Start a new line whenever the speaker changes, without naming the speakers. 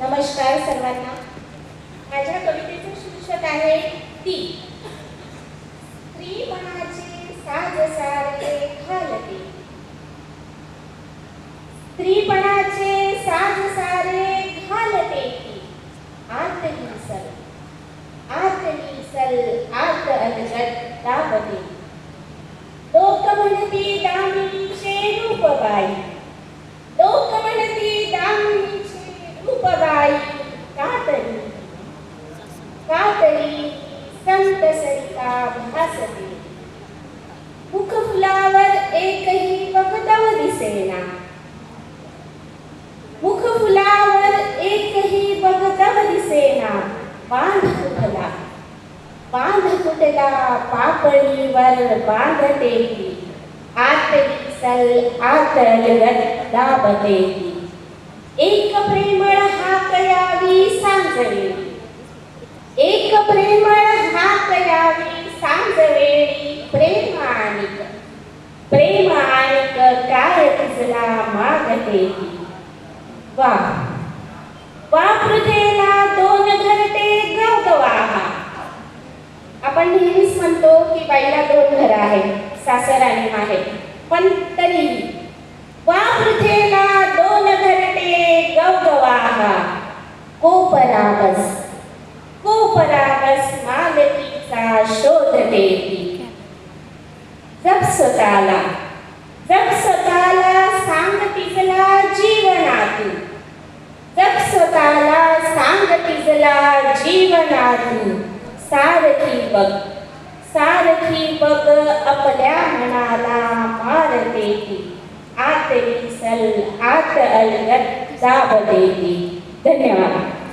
नमस्कार सर्वांना. माझ्या कवितेचं शीर्षक आहे ती. स्त्रीपणाचे साज सारे खालते स्त्रीपणाचे साज सारे घालते ती. आत हिंसल आत हिंसल आत अलगट दाबते. लोक म्हणती दामिनीचे रूपबाई लोक म्हणती दामिनीचे रूपबाई कातरी कातरी संत सरिता भासते मुखफुलावर एकही वकदव दिसेना. मुखफुलावर एकही वकदव दिसेना. बांध कुठला? बांध कुठला? पापळीवर बांधते ती. आत विसल आतल लगत दाबते एक प्रेमळ काय तिसला मागते ती वा वा दोन घरटे गवगवाहा आपण नेहमीच म्हणतो की बाईला दोन घर आहेत सासर आणि माहेर. पण तरीही वापृथेला दोन घरटे गवगवाहा कोपरागस कोपरागस मालकीचा शोध देती जप स्वतःला जप स्वतःला सांग तिजला जीवनातून जप स्वतःला सांग तिजला जीवनातून सारखी बघ. सारखी बघ आपल्या मनाला मारते ती आत विसल आत अलगत दाब देती. धन्यवाद.